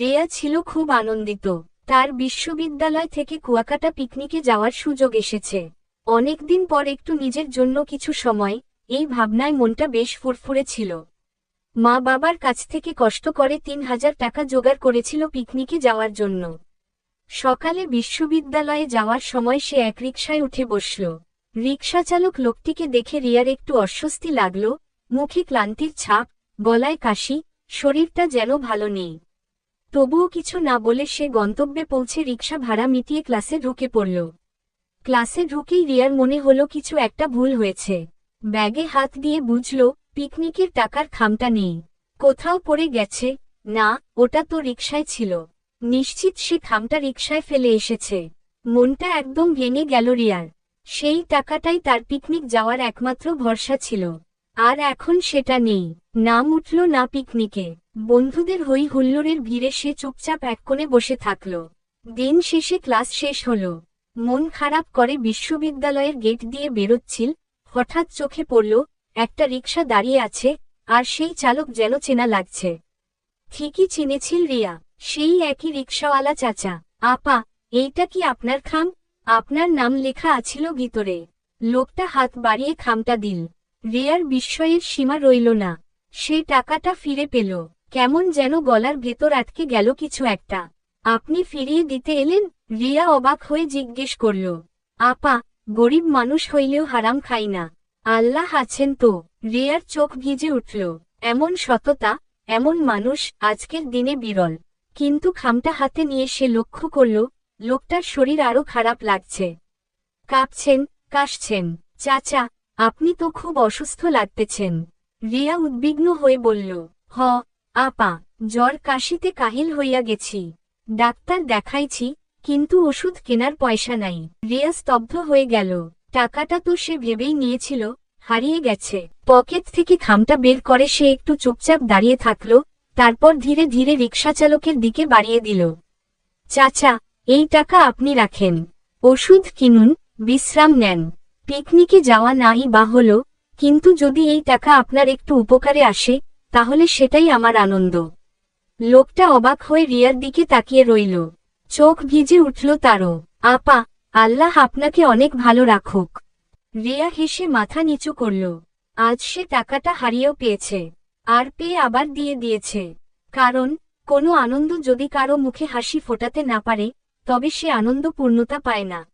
রিয়া ছিল খুব আনন্দিত। তার বিশ্ববিদ্যালয় থেকে কুয়াকাটা পিকনিকে যাওয়ার সুযোগ এসেছে। অনেকদিন পর একটু নিজের জন্য কিছু সময়, এই ভাবনায় মনটা বেশ ফুরফুরে ছিল। মা বাবার কাছ থেকে কষ্ট করে তিন হাজার টাকা জোগাড় করেছিল পিকনিকে যাওয়ার জন্য। সকালে বিশ্ববিদ্যালয়ে যাওয়ার সময় সে এক রিকশায় উঠে বসল। রিকশাচালক লোকটিকে দেখে রিয়ার একটু অস্বস্তি লাগল, মুখে ক্লান্তির ছাপ, গলায় কাশি, শরীরটা যেন ভালো নেই। তবুও কিছু না বলে সে গন্তব্যে পৌঁছে রিক্সা ভাড়া মিটিয়ে ক্লাসে ঢুকে পড়ল। ক্লাসে ঢুকেই রিয়ার মনে হলো কিছু একটা ভুল হয়েছে। ব্যাগে হাত দিয়ে বুঝল, পিকনিকের টাকার খামটা নেই। কোথাও পড়ে গেছে। না, ওটা তো রিকশায় ছিল। নিশ্চিত সে খামটা রিকশায় ফেলে এসেছে। মনটা একদম ভেঙে গেল রিয়ার। সেই টাকাটাই তার পিকনিক যাওয়ার একমাত্র ভরসা ছিল। আর এখন সেটা নেই। নাম উঠল না পিকনিকে। বন্ধুদের হই হুল্লোড়ের ভিড়ে সে চুপচাপ এক কোণে বসে থাকল। দিন শেষে ক্লাস শেষ হল। মন খারাপ করে বিশ্ববিদ্যালয়ের গেট দিয়ে বেরোচ্ছিল। হঠাৎ চোখে পড়ল, একটা রিক্সা দাঁড়িয়ে আছে, আর সেই চালক যেন চেনা লাগছে। ঠিকই চিনেছিল রিয়া, সেই একই রিক্সাওয়ালা চাচা। আপা, এইটা কি আপনার খাম? আপনার নাম লেখা আছিল ভিতরে। লোকটা হাত বাড়িয়ে খামটা দিল। রিয়ার বিস্ময়ের সীমা রইল না। সে টাকাটা ফিরে পেল। কেমন যেন গলার ভেতর আটকে গেল কিছু একটা। আপনি ফিরিয়ে দিতে এলেন, রিয়া অবাক হয়ে জিজ্ঞেস করল, আপা, গরিব মানুষ হইলেও হারাম খাই না। আল্লাহ আছেন তো। রিয়ার চোখ ভিজে উঠল, এমন সততা, এমন মানুষ আজকের দিনে বিরল। কিন্তু খামটা হাতে নিয়ে সে লক্ষ্য করল, লোকটার শরীর আরও খারাপ লাগছে। কাঁপছেন, কাশছেন। চাচা, আপনি তো খুব অসুস্থ লাগতেছেন। রিয়া উদ্বিগ্ন হয়ে বলল, হ আপা, জ্বর কাশিতে কাহিল হইয়া গেছি। ডাক্তার দেখাইছি, কিন্তু ওষুধ কেনার পয়সা নাই। রিয়া স্তব্ধ হয়ে গেল। টাকাটা তো সে ভেবেই নিয়েছিল, হারিয়ে গেছে। পকেট থেকে খামটা বের করে সে একটু চুপচাপ দাঁড়িয়ে থাকল, তারপর ধীরে ধীরে রিক্সা চালকের দিকে বাড়িয়ে দিল। চাচা, এই টাকা আপনি রাখেন। ওষুধ কিনুন, বিশ্রাম নেন। পিকনিকে যাওয়া নাই বা হল, কিন্তু যদি এই টাকা আপনার একটু উপকারে আসে তাহলে সেটাই আমার আনন্দ। লোকটা অবাক হয়ে রিয়ার দিকে তাকিয়ে রইল। চোখ ভিজে উঠল তারও। আপা, আল্লাহ আপনাকে অনেক ভালো রাখুক। রিয়া হেসে মাথা নিচু করল। আজ সে টাকাটা হারিয়েও পেয়েছে। আর পেয়ে আবার দিয়ে দিয়েছে। কারণ, কোনো আনন্দ যদি কারও মুখে হাসি ফোটাতে না পারে, তবে সে আনন্দ পূর্ণতা পায় না।